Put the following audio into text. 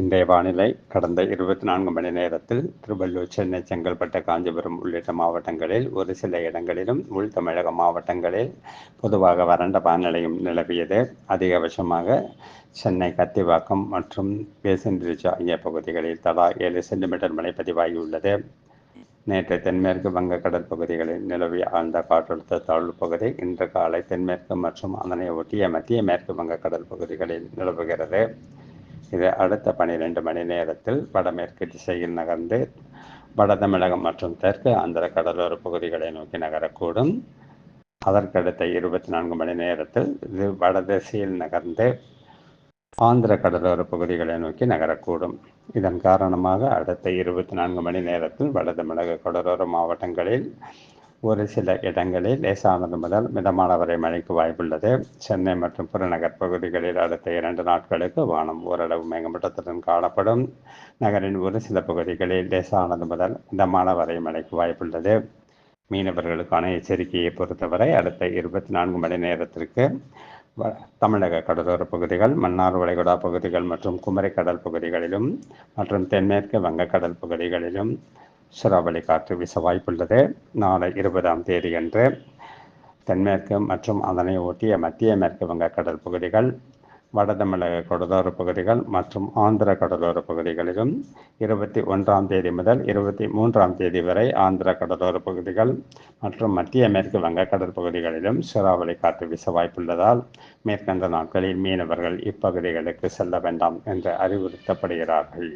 இன்றைய வானிலை கடந்த இருபத்தி நான்கு மணி நேரத்தில் திருவள்ளூர் சென்னை செங்கல்பட்டு காஞ்சிபுரம் உள்ளிட்ட மாவட்டங்களில் ஒரு சில இடங்களிலும் உள் தமிழக மாவட்டங்களில் பொதுவாக வறண்ட வானிலையும் நிலவியது. அதிகபட்சமாக சென்னை கத்திவாக்கம் மற்றும் பேசன் ஆகிய பகுதிகளில் தலா ஏழு சென்டிமீட்டர் மழை பதிவாகியுள்ளது. நேற்று தென்மேற்கு வங்கக்கடல் பகுதிகளில் நிலவிய ஆழ்ந்த காற்றழுத்த தாழ்வு பகுதி இன்று காலை தென்மேற்கு மற்றும் அதனை ஒட்டிய மத்திய மேற்கு வங்கக்கடல் பகுதிகளில் நிலவுகிறது. இது அடுத்த பனிரெண்டு மணி நேரத்தில் வடமேற்கு திசையில் நகர்ந்து வட தமிழகம் மற்றும் தெற்கு ஆந்திர கடலோர பகுதிகளை நோக்கி நகரக்கூடும். அதற்கடுத்த இருபத்தி நான்கு மணி நேரத்தில் இது வடதிசையில் நகர்ந்து ஆந்திர கடலோர பகுதிகளை நோக்கி நகரக்கூடும். இதன் காரணமாக அடுத்த இருபத்தி நான்கு மணி நேரத்தில் வட தமிழக கடலோர மாவட்டங்களில் ஒரு சில இடங்களில் லேசானது முதல் மிதமான வரை மழைக்கு வாய்ப்புள்ளது. சென்னை மற்றும் புறநகர் பகுதிகளில் அடுத்த இரண்டு நாட்களுக்கு வானம் ஓரளவு மேகமூட்டத்துடன் காணப்படும். நகரின் ஒரு சில பகுதிகளில் லேசானது முதல் மிதமான வரை மழைக்கு வாய்ப்புள்ளது. மீனவர்களுக்கான எச்சரிக்கையை பொறுத்தவரை அடுத்த இருபத்தி நான்கு மணி நேரத்திற்கு தமிழக கடலோர பகுதிகள் மன்னார் வளைகுடா பகுதிகள் மற்றும் குமரிக்கடல் கடல் பகுதிகளிலும் மற்றும் தென்மேற்கு வங்கக்கடல் பகுதிகளிலும் சுறாவளி காற்று வீச வாய்ப்புள்ளது நாளை இருபதாம் தேதி அன்று தென்மேற்கு மற்றும் அதனை ஒட்டிய மத்திய மேற்கு வங்கக்கடல் பகுதிகள் வட தமிழக கடலோர பகுதிகள் மற்றும் ஆந்திர கடலோர பகுதிகளிலும் இருபத்தி ஒன்றாம் தேதி முதல் இருபத்தி மூன்றாம் தேதி வரை ஆந்திர கடலோர பகுதிகள் மற்றும் மத்திய மேற்கு வங்கக்கடல் பகுதிகளிலும் சுறாவளி காற்று வீச வாய்ப்புள்ளதால் மேற்கண்ட நாட்களில் மீனவர்கள் இப்பகுதிகளுக்கு செல்ல வேண்டாம் என்று அறிவுறுத்தப்படுகிறார்கள்.